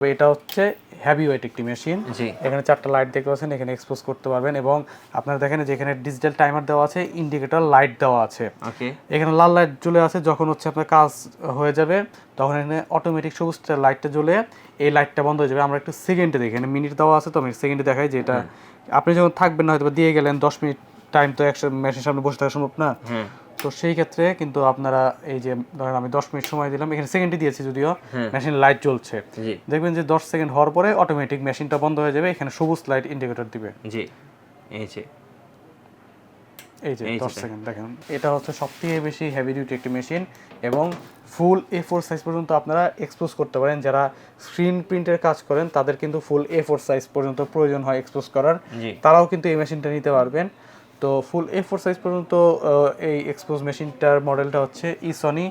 এটা হচ্ছে heavy weight একটি মেশিন জি। এখানে চারটা লাইট দেখতে পাচ্ছেন এখানে এক্সপোজ করতে পারবেন এবং আপনারা দেখেন যে এখানে ডিজিটাল টাইমার দেওয়া আছে ইন্ডিকেটর লাইট দেওয়া আছে। ওকে। এখানে লাল লাইট জ্বলে আছে যখন হচ্ছে আপনার কাজ হয়ে যাবে তখন এখানে অটোমেটিক সবুজ লাইটটা জ্বলে এই লাইটটা বন্ধ হয়ে যাবে। আমরা একটু সেকেন্ডে দেখি এখানে মিনিট দেওয়া আছে তো আমি সেকেন্ডে দেখাই যে এটা আপনি যখন থাকবেন না হয়তো দিয়ে গেলেন দশ মিনিট টাইম তো একশো মেশিন সামনে বসে থাকা সম্ভব না। হুম তো সেই ক্ষেত্রে কিন্তু আপনারা এই যে ধরেন আমি দশ মিনিট সময় দিলাম এখানে সেকেন্ডে দিয়েছি যদিও মেশিন লাইট জ্বলছে। দেখবেন যে দশ সেকেন্ড হওয়ার পরে অটোমেটিক মেশিনটা বন্ধ হয়ে যাবে এখানে সবুজ লাইট ইন্ডিকেটর দিবে। জি এই যে। এই যে দশ সেকেন্ড দেখেন। এটা হচ্ছে সবথেকে বেশি হেভি ডিউটি একটি মেশিন এবং ফুল এ ফোর সাইজ পর্যন্ত আপনারা এক্সপোজ করতে পারেন। যারা স্ক্রিন প্রিন্টের কাজ করেন তাদের কিন্তু ফুল এ ফোর সাইজ পর্যন্ত প্রয়োজন হয় এক্সপোজ করার। তারাও কিন্তু এই মেশিনটা নিতে পারবেন। তো ফুল এ ফোর সাইজ পর্যন্ত এই এক্সপোজ মেশিনটার মডেলটা হচ্ছে E Sony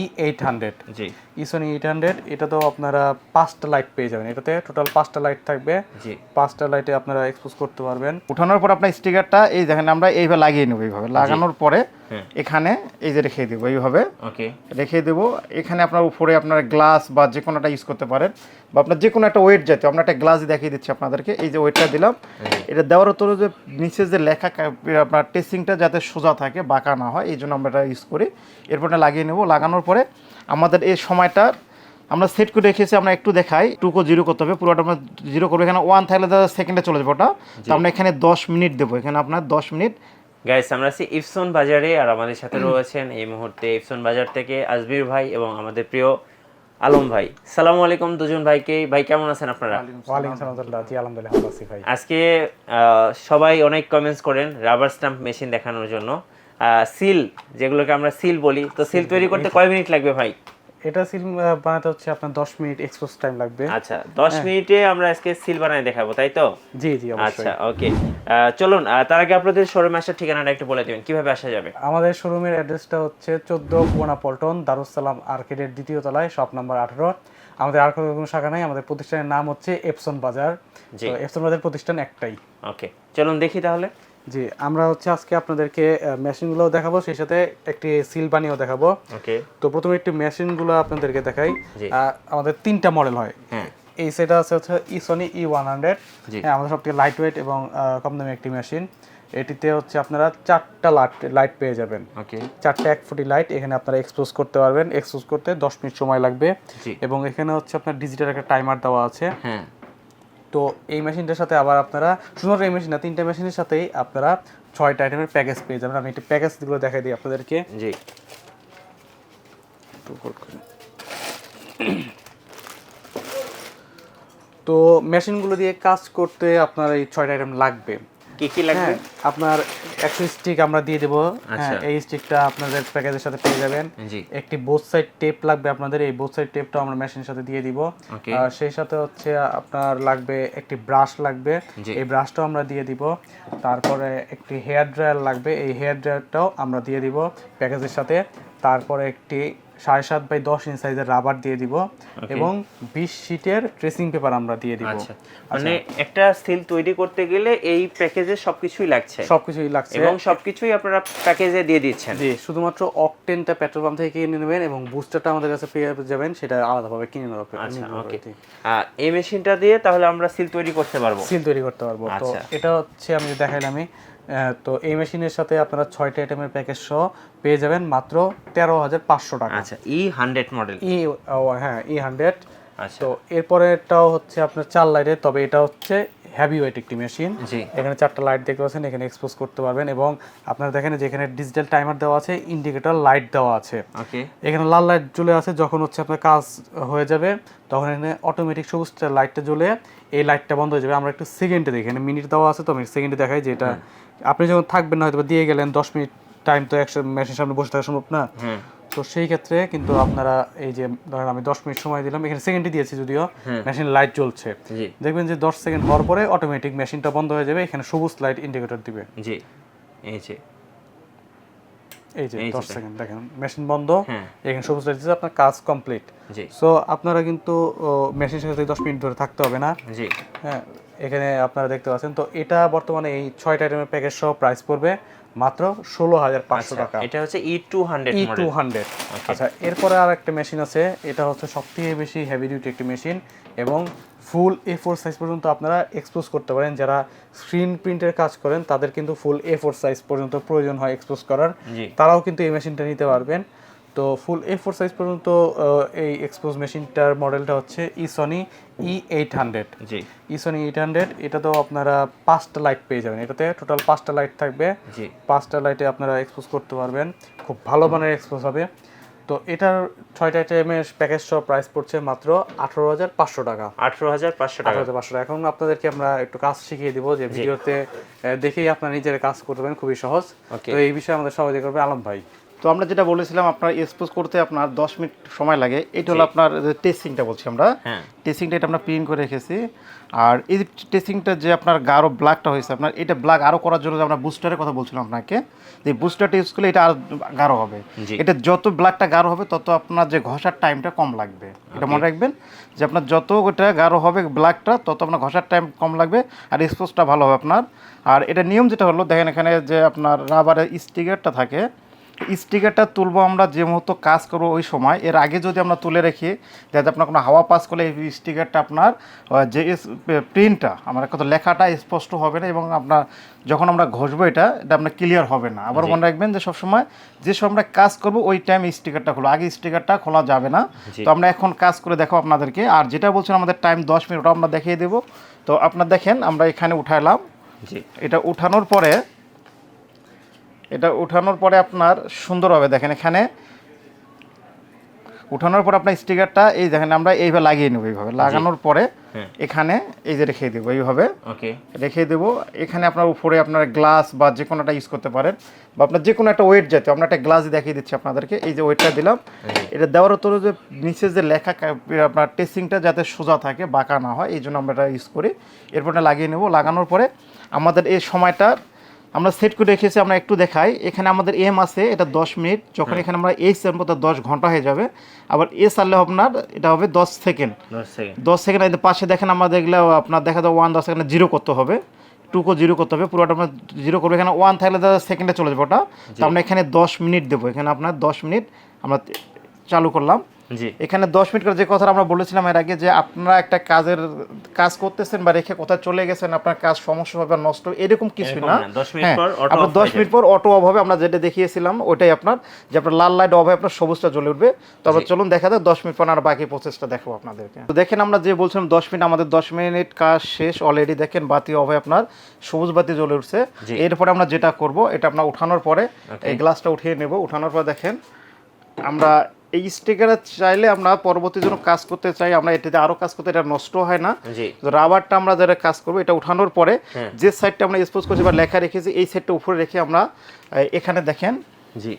E eight hundred জি। ইসনি এইট হান্ড্রেড এটা তো আপনারা পাঁচটা লাইট পেয়ে যাবেন। এটাতে টোটাল পাঁচটা লাইট থাকবে। জি। পাঁচটা লাইটে আপনারা এক্সপোজ করতে পারবেন। উঠানোর পর আপনার স্টিকারটা এই দেখেন আমরা এইভাবে লাগিয়ে নেব এইভাবে। লাগানোর পরে। এখানে এই যে রেখে দেবো এইভাবে ওকে। রেখে দেবো। এখানে আপনার উপরে আপনার গ্লাস বা যে কোনোটা ইউজ করতে পারেন বা আপনার যে কোনো একটা ওয়েট জাতীয় আমরা একটা গ্লাস দেখিয়ে দিচ্ছি আপনাদেরকে এই যে ওয়েটটা দিলাম। এটা দেওয়ার তোর যে নিচে যে লেখা আপনার টেস্টিংটা যাতে সোজা থাকে বাঁকা না হয় এই জন্য আমরা এটা ইউজ করি। এরপর এটা লাগিয়ে নেব। লাগানোর পরে আমাদের এই সময়টা আমরা সেট করে রেখেছি আমরা একটু দেখাই। টুকো জিরো করতে হবে পুরোটা আমরা জিরো করব। এখানে ওয়ান থাকলে দাদা সেকেন্ডে চলে যাবে ওটা। তো আমরা এখানে দশ মিনিট দেবো। এখানে আপনার দশ মিনিট গাইস আমরা আছি ইপসন বাজারে আর আমাদের সাথে রয়েছেন এই মুহূর্তে ইপসন বাজার থেকে আজমির ভাই এবং আমাদের প্রিয় আলম ভাই। সালামু আলাইকুম দুজন ভাইকে। ভাই কেমন আছেন আপনারা? আজকে আহ, সবাই অনেক কমেন্টস করেন রাবার স্ট্যাম্প মেশিন দেখানোর জন্য। সিল যেগুলোকে আমরা সিল বলি। তো সিল তৈরি করতে কয় মিনিট লাগবে ভাই? এটা সিল বানাতে হচ্ছে আপনার 10 মিনিট এক্সপোজ টাইম লাগবে। আচ্ছা দশ মিনিটে আমরা আজকে সিল বানাই দেখাবো তাই তো? জি জি অবশ্যই। আচ্ছা ওকে চলুন তার আগে আপনাদের শোরুমে আসার ঠিকানাটা একটু বলে দিবেন কীভাবে আসা যাবে? আমাদের শোরুমের অ্যাড্রেসটা হচ্ছে 14 পুরানা পল্টন দারুসালাম আর্কেডের দ্বিতীয় তলায় শপ নাম্বার 18 আমাদের আর কোনো শাখা নাই আমাদের প্রতিষ্ঠানের নাম হচ্ছে এপসন বাজার তো এপসন বাজার প্রতিষ্ঠান একটাই। ওকে চলুন দেখি তাহলে। জি আমরা হচ্ছে আজকে আপনাদেরকে মেশিনগুলো দেখাবো সেই সাথে একটি সিল বানিয়েও দেখাবো। ওকে। তো প্রথমে একটি মেশিনগুলো আপনাদেরকে দেখাই। আমাদের তিনটা মডেল হয়। হ্যাঁ। এই সেটা আছে হচ্ছে ইসনি ই ওয়ান হান্ড্রেড হ্যাঁ আমাদের সবথেকে লাইট ওয়েট এবং কম দামি একটি মেশিন এটিতে হচ্ছে আপনারা চারটা লাইট লাইট পেয়ে যাবেন। ওকে। চারটে এক ফুটি লাইট এখানে আপনারা এক্সপোজ করতে পারবেন। এক্সপোজ করতে দশ মিনিট সময় লাগবে। এবং এখানে হচ্ছে আপনার ডিজিটাল একটা টাইমার দেওয়া আছে। হ্যাঁ। তো এই মেশিনটার সাথে আবার আপনারা শুধুমাত্র এই মেশিন না তিনটা মেশিনের সাথেই আপনারা ছয়টা আইটেমের প্যাকেজ পেয়ে যাবেন। আমি একটু প্যাকেজগুলো দেখাই দিই আপনাদেরকে। জি। তো মেশিনগুলো দিয়ে কাজ করতে আপনার এই ছয়টা আইটেম লাগবে। কি কি লাগবে? হ্যাঁ আপনার একশো স্টিক আমরা দিয়ে দেবো। হ্যাঁ আচ্ছা। এই স্টিকটা আপনাদের প্যাকেজের সাথে পেয়ে যাবেন। একটি বোথ সাইড টেপ লাগবে আপনাদের এই বোথ সাইড টেপটা আমরা মেশিনের সাথে দিয়ে দিব। আর সেই সাথে হচ্ছে আপনার লাগবে একটি ব্রাশ লাগবে। এই ব্রাশটাও আমরা দিয়ে দিব। তারপরে একটি হেয়ার ড্রায়ার লাগবে এই হেয়ার ড্রায়ারটাও আমরা দিয়ে দিব প্যাকেজের সাথে। তারপরে একটি সাড়ে সাত বাই দশ ইঞ্চ সাইজের রাবার দিয়ে দিব এবং বিশ শিটের ট্রেসিং পেপার আমরা দিয়ে দিব। আচ্ছা। মানে একটা সিল তৈরি করতে গেলে এই প্যাকেজে সবকিছুই লাগছে। সবকিছুই লাগছে। এবং সবকিছুই আপনারা প্যাকেজে দিয়ে দিচ্ছেন। জি শুধুমাত্র অকটেনটা পেট্রোল পাম্প থেকে কিনে নেবেন এবং বুস্টারটা আমাদের কাছে পেয়ে যাবেন সেটা আলাদাভাবে কিনে নেওয়া আচ্ছা ওকে এই মেশিনটা দিয়ে তাহলে আমরা সিল তৈরি করতে পারব। সিল তৈরি করতে পারব। তো আচ্ছা। এটা হচ্ছে আমি দেখাইলামই। তো এই মেশিনের সাথে আপনারা ছয়টা আইটেমের প্যাকেজ সহ পেয়ে যাবেন মাত্র তেরো হাজার পাঁচশো টাকা। আচ্ছা ই হান্ড্রেড মডেল ই ও, হ্যাঁ ই হান্ড্রেড আচ্ছা। তো এরপরেটাও হচ্ছে আপনার চার লাইটের তবে এটা হচ্ছে হ্যাভি ওয়েট একটি মেশিন এখানে চারটা লাইট দেখতে পাচ্ছেন এখানে এক্সপোজ করতে পারবেন এবং আপনারা দেখেন যে এখানে ডিজিটাল টাইমার দেওয়া আছে ইন্ডিকেটর লাইট দেওয়া আছে। ওকে। এখানে লাল লাইট জ্বলে আছে যখন হচ্ছে আপনার কাজ হয়ে যাবে তখন এখানে অটোমেটিক সবুজ লাইটটা জ্বলে এই লাইটটা বন্ধ হয়ে যাবে। আমরা একটু সেকেন্ডে দেখি এখানে মিনিট দেওয়া আছে তো আমি সেকেন্ডে দেখাই যে এটা আপনি যখন থাকবেন না হয়তো দিয়ে গেলেন দশ মিনিট টাইম তো একশো মেশিন সামনে বসে থাকা সম্ভব না। হুম তো সেই ক্ষেত্রে কিন্তু আপনারা এই যে ধরেন আমি দশ মিনিট সময় দিলাম এখানে সেকেন্ডে দিয়েছি যদিও মেশিন লাইট জ্বলছে। দেখবেন যে দশ সেকেন্ড হওয়ার পরে অটোমেটিক মেশিনটা বন্ধ হয়ে যাবে এখানে সবুজ লাইট ইন্ডিকেটর দিবে। জি এই যে। এই যে দশ সেকেন্ড দেখেন মেশিন বন্ধ হ্যাঁ। এখানে সবুজ লাইট দিচ্ছে আপনার কাজ কমপ্লিট সো আপনারা কিন্তু মেশিনের সাথে দশ মিনিট ধরে থাকতে হবে না। জি। হ্যাঁ এখানে আপনারা দেখতে পাচ্ছেন তো এটা বর্তমানে এই ছয়টা আইটেমের প্যাকেজ সহ প্রাইস পড়বে। মাত্র ষোলো হাজার পাঁচশো টাকা। এটা হচ্ছে E two hundred E two hundred আচ্ছা এরপরে আর একটা মেশিন আছে এটা হচ্ছে সবথেকে বেশি হেভি ডিউটি একটি মেশিন এবং ফুল এ ফোর সাইজ পর্যন্ত আপনারা এক্সপোজ করতে পারেন। যারা স্ক্রিন প্রিন্টের কাজ করেন তাদের কিন্তু ফুল এ ফোর সাইজ পর্যন্ত প্রয়োজন হয় এক্সপোজ করার। তারাও কিন্তু এই মেশিনটা নিতে পারবেন। তো ফুল এ ফোর সাইজ পর্যন্ত এই এক্সপোজ মেশিনটার মডেলটা হচ্ছে E Sony E eight hundred জি। ইসনি এইট হান্ড্রেড এটা তো আপনারা পাঁচটা লাইট পেয়ে যাবেন। এটাতে টোটাল পাঁচটা লাইট থাকবে। জি। পাঁচটা লাইটে আপনারা এক্সপোজ করতে পারবেন। খুব ভালো মানের এক্সপোজ হবে। তো এটার ছয়টা আইটেমের প্যাকেজ সহ প্রাইস পড়ছে মাত্র আঠারো হাজার পাঁচশো টাকা। আঠারো হাজার পাঁচশো টাকা। পাঁচশো টাকা। এখন আপনাদেরকে আমরা একটু কাজ শিখিয়ে দিব যে ভিডিওতে দেখেই আপনারা নিজের কাজ করবেন খুবই সহজ. তো এই বিষয়ে আমাদের সহযোগী করবে আলম ভাই। তো আমরা যেটা বলেছিলাম আপনার এক্সপোজ করতে আপনার দশ মিনিট সময় লাগে। এটা হলো আপনার টেস্টিংটা বলছি আমরা। হ্যাঁ। টেস্টিংটা এটা আমরা প্রিন্ট করে রেখেছি। আর এই টেস্টিংটা যে আপনার গাঢ় ব্ল্যাকটা হয়েছে আপনার এটা ব্ল্যাক আরও করার জন্য আমরা বুস্টারের কথা বলছিলাম আপনাকে যে বুস্টারটা ইউজ করলে এটা আরও গাঢ় হবে। এটা যত ব্ল্যাকটা গাঢ় হবে তত আপনার যে ঘষার টাইমটা কম লাগবে। এটা মনে রাখবেন যে আপনার যত ওটা গাঢ় হবে ব্ল্যাকটা তত আপনার ঘষার টাইম কম লাগবে আর এক্সপোজটা ভালো হবে আপনার। আর এটা নিয়ম যেটা হলো দেখেন এখানে যে আপনার রাবারের স্টিকারটা থাকে স্টিকারটা তুলবো আমরা যে মুহূর্ত কাজ করব ওই সময়। এর আগে যদি আমরা তুলে রাখি যাতে আপনার কোনো হাওয়া পাস করলে এই স্টিকারটা আপনার যে প্রিন্টটা আমার কত লেখাটা স্পষ্ট হবে না এবং আপনার যখন আমরা ঘষবো এটা এটা আপনার ক্লিয়ার হবে না। আবার মনে রাখবেন যে সবসময় যে সময় আমরা কাজ করব ওই টাইম স্টিকারটা খোলো। আগে স্টিকারটা খোলা যাবে না। তো আমরা এখন কাজ করে দেখো আপনাদেরকে। আর যেটা বলছেন আমাদের টাইম দশ মিনিট ওটা আমরা দেখিয়ে দেবো। তো আপনার দেখেন আমরা এখানে উঠাইলাম। জি। এটা উঠানোর পরে এটা উঠানোর পরে আপনার সুন্দর হবে। দেখেন এখানে উঠানোর পর আপনার স্টিকারটা এই দেখেন আমরা এইভাবে লাগিয়ে নেব এইভাবে। লাগানোর পরে হ্যাঁ। এখানে এই যে রেখে দেবো এইভাবে। ওকে। রেখে দেবো। এখানে আপনার উপরে আপনার গ্লাস বা যে কোনো একটা ইউজ করতে পারেন বা আপনার যে কোনো একটা ওয়েট জাতীয় আমরা একটা গ্লাস দেখিয়ে দিচ্ছি আপনাদেরকে। এই যে ওয়েটটা দিলাম এটা দেওয়ার তোর যে নিচে যে লেখা আপনার টেস্টিংটা যাতে সোজা থাকে বাঁকা না হয় এই জন্য আমরা এটা ইউজ করি। এরপর লাগিয়ে নেব। লাগানোর পরে আমাদের এই সময়টা আমরা সেট করে রেখেছি আমরা একটু দেখাই। এখানে আমাদের এম আছে এটা দশ মিনিট। যখন এখানে আমরা এই সেমবো তো দশ ঘণ্টা হয়ে যাবে। আবার এ সারলে আপনার এটা হবে দশ সেকেন্ড দশ সেকেন্ড পাশে দেখেন আমরা দেখলে আপনার দেখা যায় ওয়ান দশ সেকেন্ডে জিরো করতে হবে। টুকো জিরো করতে হবে পুরোটা আমরা জিরো করব। এখানে ওয়ান থাকলে দাদা সেকেন্ডে চলে যাবে ওটা। তো আমরা এখানে দশ মিনিট দেবো। এখানে আপনার দশ মিনিট আমরা চালু করলাম। এখানে দশ মিনিট করে যে কথা আমরা বলেছিলাম এর আগে যে আপনারা একটা কাজের কাজ করতেছেন বা রেখে কোথায় চলে গেছেন আপনার কাজ সমস্যা হবে নষ্ট এরকম কিছু না। না, 10 মিনিট হ্যাঁ, পর auto আপনার দশ মিনিট পর অটো অফ হবে। আমরা যেটা দেখিয়েছিলাম ওটাই আপনার যে আপনার লাল লাইট অফ হয়ে আপনার সবুজটা জ্বলে উঠবে। তারপর চলুন দেখা যাক দশ মিনিট পর আর বাকি প্রসেসটা দেখাবো আপনাদেরকে। তো দেখেন আমরা যে বলছিলাম দশ মিনিট আমাদের দশ মিনিট কাজ শেষ অলরেডি দেখেন বাতি অফ হয়ে আপনার সবুজ বাতি জ্বলে উঠছে। এরপরে আমরা যেটা করব এটা আপনার উঠানোর পরে এই গ্লাসটা উঠিয়ে নেব। উঠানোর পর দেখেন আমরা এই স্টিকারে চাইলে আমরা পরবর্তী জন্য কাজ করতে চাই আমরা এটাতে আরও কাজ করতে এটা নষ্ট হয় না। রাবারটা আমরা যারা কাজ করব এটা উঠানোর পরে হ্যাঁ। যে সাইডটা আমরা এক্সপোজ করছি বা লেখা রেখেছি এই সাইডটা উপরে রেখে আমরা এখানে দেখেন। জি।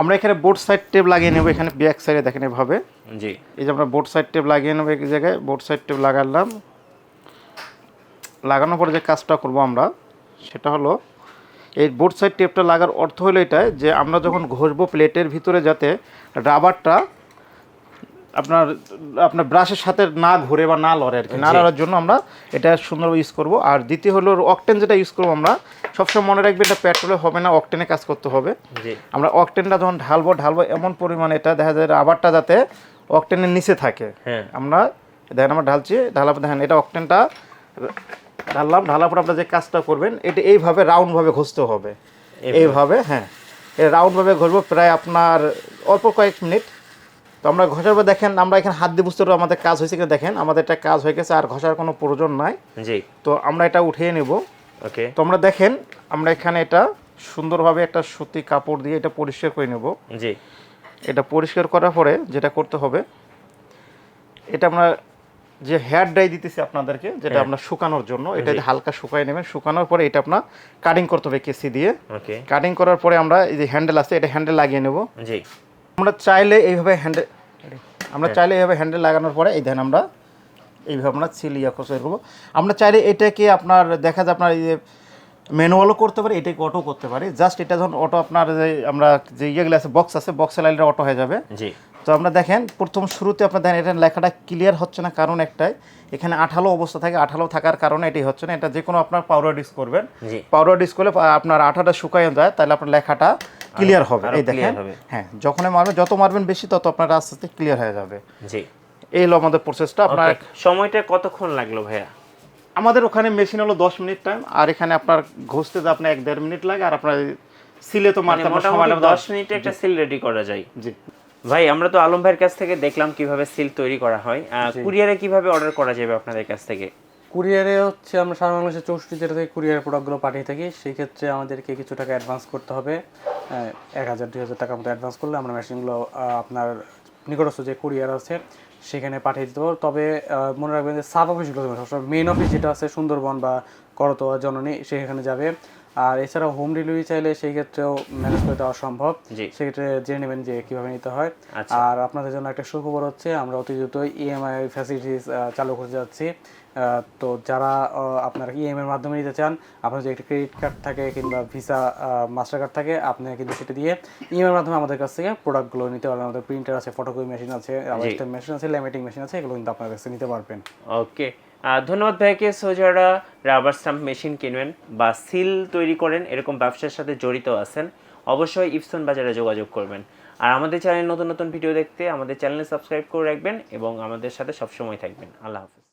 আমরা এখানে বোর্ড সাইড টেপ লাগিয়ে নেব এখানে ব্যাক সাইডে দেখেন এভাবে। জি। এই যে আমরা বোর্ড সাইড টেপ লাগিয়ে নেব এক জায়গায় বোর্ড সাইড টেপ লাগালাম। লাগানোর পরে যে কাজটা করব আমরা সেটা হলো এই বোর্ড সাইড টেপটা লাগার অর্থ হলো এটাই যে আমরা যখন ঘষবো প্লেটের ভিতরে যাতে রাবারটা আপনার আপনার ব্রাশের সাথে না ঘুরে বা না লড়ে আর কি না লড়ার জন্য আমরা এটা সুন্দরভাবে ইউজ করব। আর দ্বিতীয় হলো অকটেন যেটা ইউজ করব আমরা সবসময় মনে রাখবে এটা পেট্রোলে হবে না অকটেনে কাজ করতে হবে। আমরা অকটেনটা যখন ঢালবো ঢালবো এমন পরিমাণে এটা দেখা যায় রাবারটা যাতে অকটেনের নিচে থাকে। হ্যাঁ। আমরা দেখেন আমরা ঢালছি ঢালার পর দেখেন এটা অকটেনটা ঢাললাম ঢালার পর আপনারা যে কাজটা করবেন এটা এইভাবে রাউন্ডভাবে ঘষতে হবে। এইভাবে। হ্যাঁ। রাউন্ডভাবে ঘষবো প্রায় আপনার অল্প কয়েক মিনিট। তো আমরা ঘষার পর দেখেন আমরা এখানে হাত দিয়ে বুঝতে পারব আমাদের কাজ হয়েছে কিনা। দেখেন আমাদের একটা কাজ হয়ে গেছে আর ঘষার কোনো প্রয়োজন নাই। জি। তো আমরা এটা উঠিয়ে নেব। ওকে। তো আমরা দেখেন আমরা এখানে এটা সুন্দরভাবে একটা সুতি কাপড় দিয়ে এটা পরিষ্কার করে নেব। জি। এটা পরিষ্কার করার পরে যেটা করতে হবে এটা আমরা যে হেয়ার ড্রাই দিতেছি আপনাদেরকে যেটা হ্যাঁ। আপনার শুকানোর জন্য এটা হালকা শুকাই নেবেন শুকানোর পরে এটা আপনার কাটিং করতে হবে কেসি দিয়ে। ওকে। কাটিং করার পরে আমরা এই যে হ্যান্ডেল আছে এটা হ্যান্ডেল লাগিয়ে নেব। জি। আমরা চাইলে এইভাবে হ্যান্ডেল আমরা। চাইলে এইভাবে হ্যান্ডেল লাগানোর পরে এই ধ্যান আমরা এইভাবে আমরা সিল ইয়া করতে করব। আমরা চাইলে এটাকে আপনার দেখা যায় আপনার এই যে ম্যানুয়ালও করতে পারি এটাকে অটো করতে পারি। জাস্ট এটা ধরুন অটো আপনার যে আমরা যে ইয়েগুলো আছে বক্স আছে বক্সে লাইলে অটো হয়ে যাবে। জি। তো আমরা দেখেন প্রথম শুরুতে আপনার দেখেন এটা লেখাটা ক্লিয়ার হচ্ছে না কারণ একটাই। এখানে আঠালো অবস্থা থাকে আঠালো থাকার কারণে এটি হচ্ছে না। এটা যে কোনো আপনার পাউডার ডিস করবেন। পাউডার ডিস করলে আপনার আঠাটা শুকায় যায় তাহলে আপনার লেখাটা ক্লিয়ার হবে। এই দেখেন হ্যাঁ যখনই মারবেন যত মারবেন বেশি তত আপনার আস্তে আস্তে ক্লিয়ার হয়ে যাবে। জি। এই হলো আমাদের প্রসেসটা আপনার সময়টা কতক্ষণ লাগল ভাইয়া? আমাদের ওখানে মেশিন হলো দশ মিনিট টাইম আর এখানে আপনার ঘষতে তো আপনার এক দেড় মিনিট লাগে আর আপনার সিলে তো মানে মারতে সময় দশ মিনিটে একটা সিল রেডি করা যায়। জি। ভাই আমরা তো আলম ভাইয়ের কাছ থেকে দেখলাম কীভাবে সিল তৈরি করা হয়। কুরিয়ারে কীভাবে অর্ডার করা যাবে আপনাদের কাছ থেকে? কুরিয়ারে হচ্ছে আমরা সারা বাংলাদেশে চৌষট্টি জেলা থেকে কুরিয়ার প্রোডাক্টগুলো পাঠিয়ে থাকি। সেই ক্ষেত্রে আমাদেরকে কিছু টাকা অ্যাডভান্স করতে হবে। এক হাজার দুই হাজার টাকার মতো অ্যাডভান্স করলে আমরা মেশিনগুলো আপনার নিকটস্থ যে কুরিয়ার আছে সেখানে পাঠিয়ে দিতে পারব। তবে মনে রাখবেন যে সাব অফিসগুলো সবসময় মেন অফিস যেটা আছে সুন্দরবন বা করতোয়া জননী সেখানে যাবে। আর এছাড়া হোম ডেলিভারি চাইলে সেই ক্ষেত্রেও ম্যানেজ করে দেওয়া সম্ভব। সেক্ষেত্রে জেনে নেবেন যে কীভাবে নিতে হয়। আচ্ছা। আর আপনাদের জন্য একটা সুখবর হচ্ছে আমরা অতি দ্রুতই ইএমআই ফ্যাসিলিটিস চালু করতে যাচ্ছি। তো যারা আপনারা ইএমআই এর মাধ্যমে নিতে চান আপনার যদি একটা ক্রেডিট কার্ড থাকে কিংবা ভিসা মাস্টার কার্ড থাকে আপনি কিন্তু সেটা দিয়ে ইএমআই এর মাধ্যমে আমাদের কাছ থেকে প্রোডাক্টগুলো নিতে পারবেন। আমাদের প্রিন্টার আছে ফটোকপি মেশিন আছে মেশিন আছে ল্যামিটিং মেশিন আছে এগুলো কিন্তু আপনার কাছে নিতে পারবেন। ওকে ধন্যবাদ ভাইকে। সো যারা রাবার স্ট্যাম্প মেশিন কিনবেন বা সিল তৈরি করেন, এরকম ব্যবসার সাথে জড়িত আছেন, অবশ্যই ইপসন বাজারে যোগাযোগ করবেন। আর আমাদের চ্যানেল নতুন নতুন ভিডিও দেখতে আমাদের চ্যানেলে সাবস্ক্রাইব করে রাখবেন এবং আমাদের সাথে সবসময় থাকবেন। আল্লাহ হাফিজ।